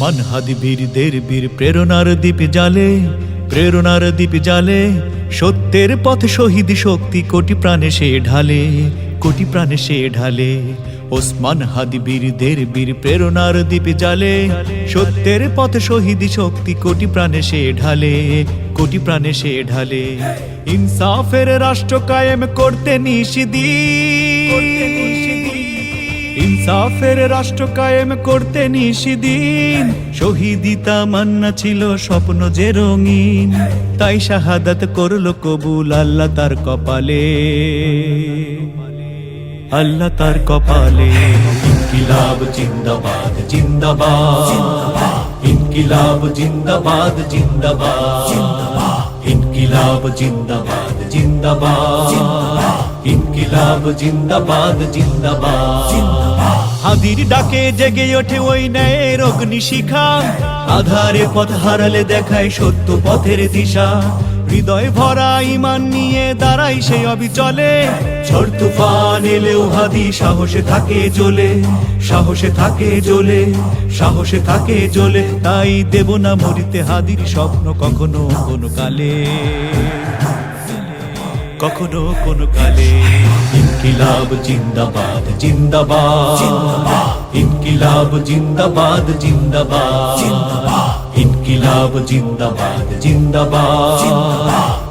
ওসমান হাদি বীরদের বীর প্রেরণার দ্বীপ জালে, প্রেরণার দ্বীপ জালে, সত্যের পথ শহীদ শক্তি কোটি প্রাণে সে ঢালে, কোটি প্রাণে সে ঢালে। ওসমান হাদি বীরদের বীর প্রেরণার দ্বীপ জালে, সত্যের পথ শহীদ শক্তি কোটি প্রাণে সে ঢালে, কোটি প্রাণে সে ঢালে। ইনসাফের রাষ্ট্র কায়েম করতে নিষিদি ইনসাফের রাষ্ট্র কায়েম করতে নিষিদিন। শহীদিতা মান্না ছিল স্বপ্ন যে রঙিন। তাই শাহাদাত করল কবুল, আল্লাহ তার কপালে। আল্লাহ তার কপালে। ইনকিলাব জিন্দাবাদ জিন্দাবাদ। ইনকিলাব জিন্দাবাদ জিন্দাবাদ। ইনকিলাব জিন্দাবাদ জিন্দাবাদ। ইনকিলাব, জিন্দাবাদ জিন্দাবাদ। হাদির ডাকে জেগে ওঠে ওই ন্যায়ের অগ্নি শিখা আধারে পথ হারালে দেখায় সত্য পথের দিশা। হৃদয় ভরা ইমান নিয়ে দাঁড়াই সেই অবিচলে। ঝড় তুফান এলেও হাদি সাহসে থাকে জ্বলে। সাহসে থাকে জ্বলে, সাহসে থাকে জ্বলে। তাই দেব না মরিতে হাদির স্বপ্ন কখনো কোনো কালে। কখনো কোনো কালে ইনকিলাব জিন্দাবাদ জিন্দাবাদ। ইনকিলাব জিন্দাবাদ জিন্দাবাদ। ইনকিলাব জিন্দাবাদ জিন্দাবাদ।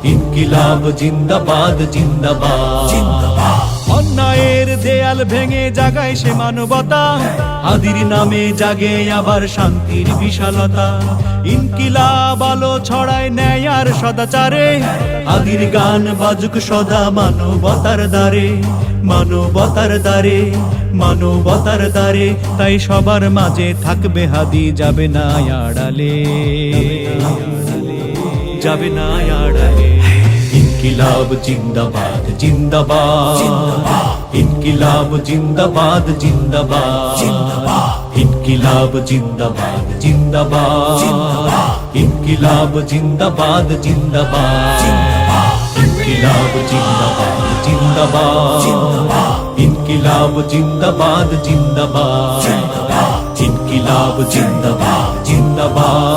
ইনকিলাব জিন্দাবাদ জিন্দাবাদ। অন্যায়ের দেয়াল ভেঙে জাগায় সে মানবতা। আদির নামে জাগে আবার শান্তির বিশালতা। ইনকিলাব আলো ছড়ায় ন্যায় আর সদাচারে। আদির গান বাজুক সদা মানবতার দ্বারে। মানবতার দ্বারে মানবতার দ্বারে। তাই সবার মাঝে থাকবে হাদি, যাবে না আড়ালে। যাবে না আড়ালে। இன்கிலாபு ஜிந்தாபாத் ஜிந்தாபாத். இன்கிலாபு ஜிந்தாபாத் ஜிந்தாபாத். இன்கிலாபு ஜிந்தாபாத் ஜிந்தாபாத். இன்கிலாபு ஜிந்தாபாத் ஜிந்தாபாத். இன்கிலாபு ஜிந்தாபாத் ஜிந்தாபாத். இன்கிலாபு ஜிந்தாபாத் ஜிந்தாபாத். இன்கிலாபு ஜிந்தாபாத் ஜிந்தாபாத்.